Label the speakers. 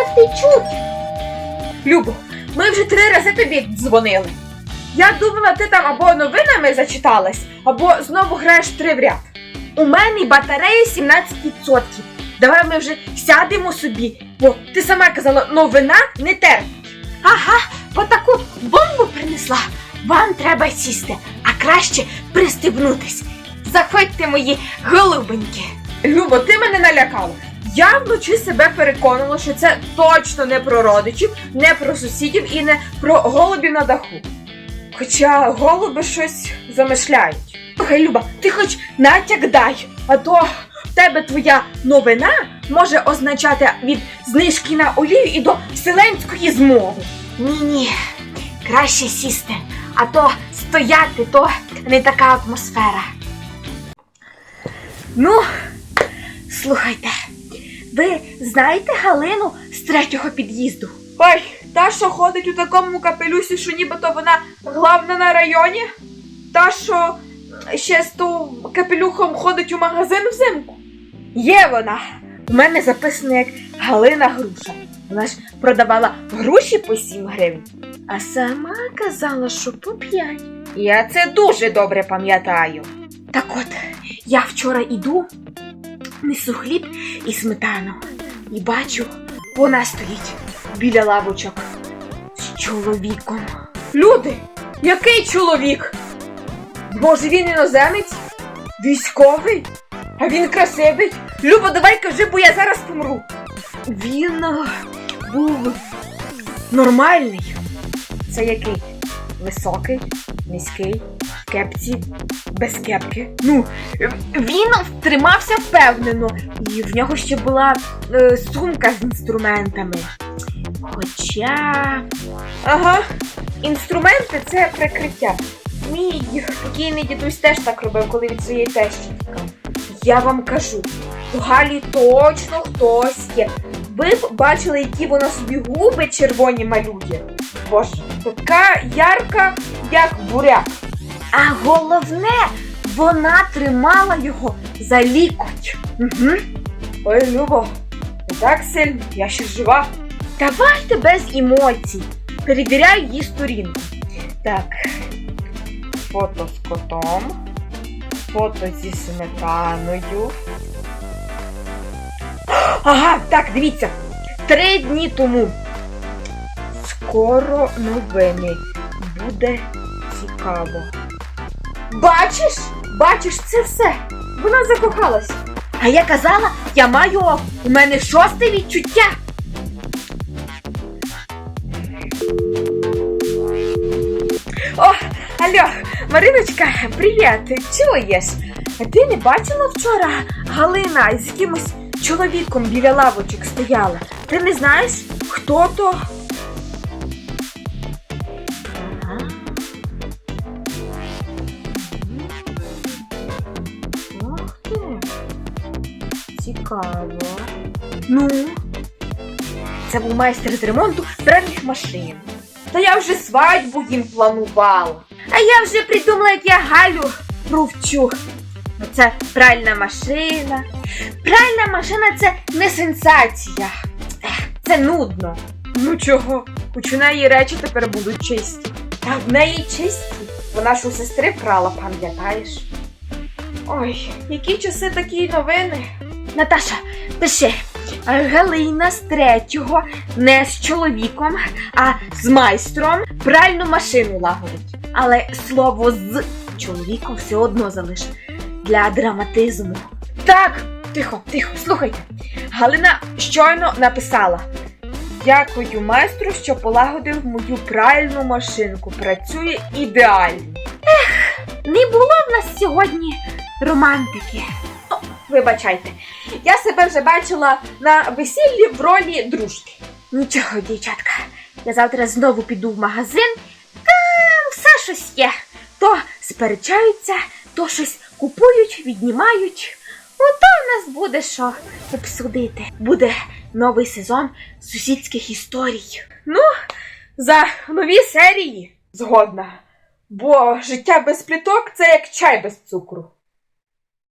Speaker 1: як ти чути? Любо, ми вже три рази тобі дзвонили. Я думала, ти там або новинами зачиталась, або знову граєш три в ряд. У мене батарея 17%. Давай ми вже сядемо собі, бо ти сама казала, новина не терпить. Ага, бо таку бомбу принесла. Вам треба сісти, а краще пристебнутись. Заходьте, мої голубеньки. Любо, ти мене налякала. Я вночі себе переконала, що це точно не про родичів, не про сусідів і не про голубів на даху. Хоча голуби щось замишляють. Слухай, Люба, ти хоч натяк дай, а то в тебе твоя новина може означати від знижки на олію і до вселенської змови. Ні-ні, краще сісти, а то стояти, то не така атмосфера. Ну, слухайте, ви знаєте Галину з третього під'їзду? Ой, та, що ходить у такому капелюсі, що нібито вона главна на районі? Та, що ще з ту капелюхом ходить у магазин взимку? Є вона. У мене записано як Галина Груша. Вона ж продавала груші по 7 гривень, а сама казала, що по 5. Я це дуже добре пам'ятаю. Так от, я вчора іду, несу хліб і сметану. І бачу, вона стоїть біля лавочок з чоловіком. Люди, який чоловік? Може він іноземець? Військовий? А він красивий? Люба, давай кажи, бо я зараз помру. Він е, був нормальний. Це який? Високий, низький, кепці, без кепки. Ну, він тримався впевнено, і в нього ще була е, сумка з інструментами. Хоча. Ага, інструменти це прикриття. Мій покійний дідусь теж так робив, коли від своєї тещі тікав. Я вам кажу, у Галі точно хтось є. Ви б бачили, які вона собі губи червоні малює. Боже, така ярка, як буряк. А головне, вона тримала його за лікоть. Угу. Ой, Любо, так сильно, я ще жива. Давайте без емоцій. Перевіряю її сторінку. Так. Фото з котом. Фото зі сметаною. Ага, так, дивіться. Три дні тому. Скоро новини. Буде цікаво. Бачиш? Бачиш, це все. Вона закохалась. А я казала, я маю. У мене шосте відчуття. О, алло, Мариночка, привіт! Чуєш? Ти не бачила вчора Галина з якимось чоловіком біля лавочок стояла? Ти не знаєш, хто то? Цікаво. Ну. Це був майстер з ремонту пральних машин. Та я вже свадьбу їм планувала. А я вже придумала, як я Галю провчу. Ну, Це пральна машина. Пральна машина це не сенсація. Це нудно. Ну чого? Хоч у неї речі тепер будуть чисті. Та в неї чисті. Вона ж у сестри прала, пам'ятаєш? Ой, які часи такі новини. Наташа, пиши. Галина з третього не з чоловіком, а з майстром пральну машину лагодить. Але слово з чоловіком все одно залиш для драматизму. Так, тихо, тихо, слухайте. Галина щойно написала. Дякую майстру, що полагодив мою пральну машинку. Працює ідеально. Ех, не було в нас сьогодні романтики. Вибачайте, я себе вже бачила на весіллі в ролі дружки. Нічого, дівчатка, я завтра знову піду в магазин. Там все щось є. То сперечаються, то щось купують, віднімають. Ото в нас буде що обсудити. Буде новий сезон сусідських історій. Ну, за нові серії згодна. Бо життя без пліток це як чай без цукру.